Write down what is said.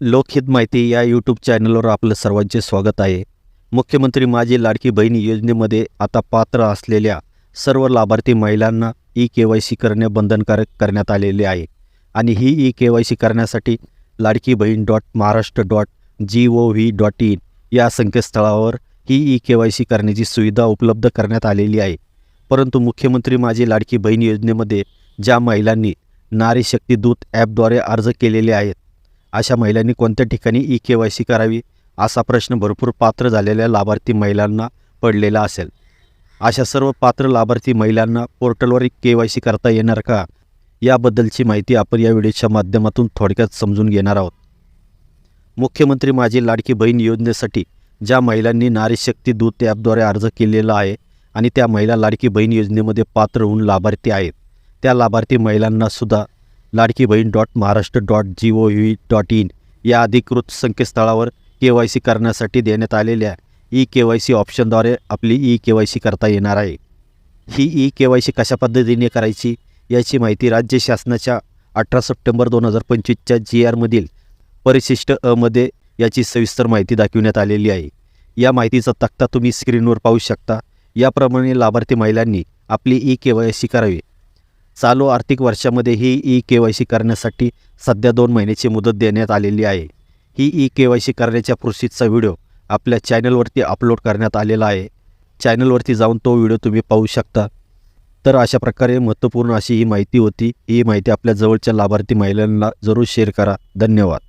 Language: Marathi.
लोकहित माहिती या यूट्यूब चॅनलवर आपलं सर्वांचे स्वागत आहे. मुख्यमंत्री माझी लाडकी बहीण योजनेमध्ये आता पात्र असलेल्या सर्व लाभार्थी महिलांना ई के वाय सी करणे बंधनकारक करण्यात आलेले आहे. आणि ही ई के वाय सी करण्यासाठी Ladki Bahin dot Maharashtra dot G O V dot in या संकेतस्थळावर ही ई के वाय सी करण्याची सुविधा उपलब्ध करण्यात आलेली आहे. परंतु मुख्यमंत्री माझी लाडकी बहीण योजनेमध्ये ज्या महिलांनी नारी शक्ती दूत ॲपद्वारे अर्ज केलेले आहेत अशा महिलांनी कोणत्या ठिकाणी ई के वाय सी करावी असा प्रश्न भरपूर पात्र झालेल्या लाभार्थी महिलांना पडलेला असेल. अशा सर्व पात्र लाभार्थी महिलांना पोर्टलवर के वाय सी करता येणार का? याबद्दलची माहिती आपण या व्हिडिओच्या माध्यमातून थोडक्यात समजून घेणार आहोत. मुख्यमंत्री माझी लाडकी बहीण योजनेसाठी ज्या महिलांनी नारी शक्ती दूत ॲपद्वारे अर्ज केलेला आहे आणि त्या महिला लाडकी बहीण योजनेमध्ये पात्र होऊन लाभार्थी आहेत त्या लाभार्थी महिलांनासुद्धा Ladki Bahin dot Maharashtra dot G O V dot in या अधिकृत संकेतस्थळावर के वाय सी करण्यासाठी देण्यात आलेल्या ई के वाय सी ऑप्शनद्वारे आपली ई के वाय सी करता येणार आहे. ही ई के वाय सी कशा पद्धतीने करायची याची माहिती राज्य शासनाच्या अठरा सप्टेंबर दोन हजार पंचवीसच्या जी आरमधील परिशिष्ट अमध्ये याची सविस्तर माहिती दाखविण्यात आलेली आहे. या माहितीचा तक्ता तुम्ही स्क्रीनवर पाहू शकता. याप्रमाणे लाभार्थी महिलांनी आपली ई के वाय सी करावी. चालू आर्थिक वर्षामध्ये ही ई के वाय सी करण्यासाठी सध्या दोन महिन्याची मुदत देण्यात आलेली आहे. ही ई के वाय सी करण्याच्या प्रोसेसचा व्हिडिओ आपल्या चॅनलवरती अपलोड करण्यात आलेला आहे. चॅनलवरती जाऊन तो व्हिडिओ तुम्ही पाहू शकता. तर अशा प्रकारे महत्त्वपूर्ण अशी ही माहिती होती. ही माहिती आपल्या जवळच्या लाभार्थी महिलांना जरूर शेअर करा. धन्यवाद.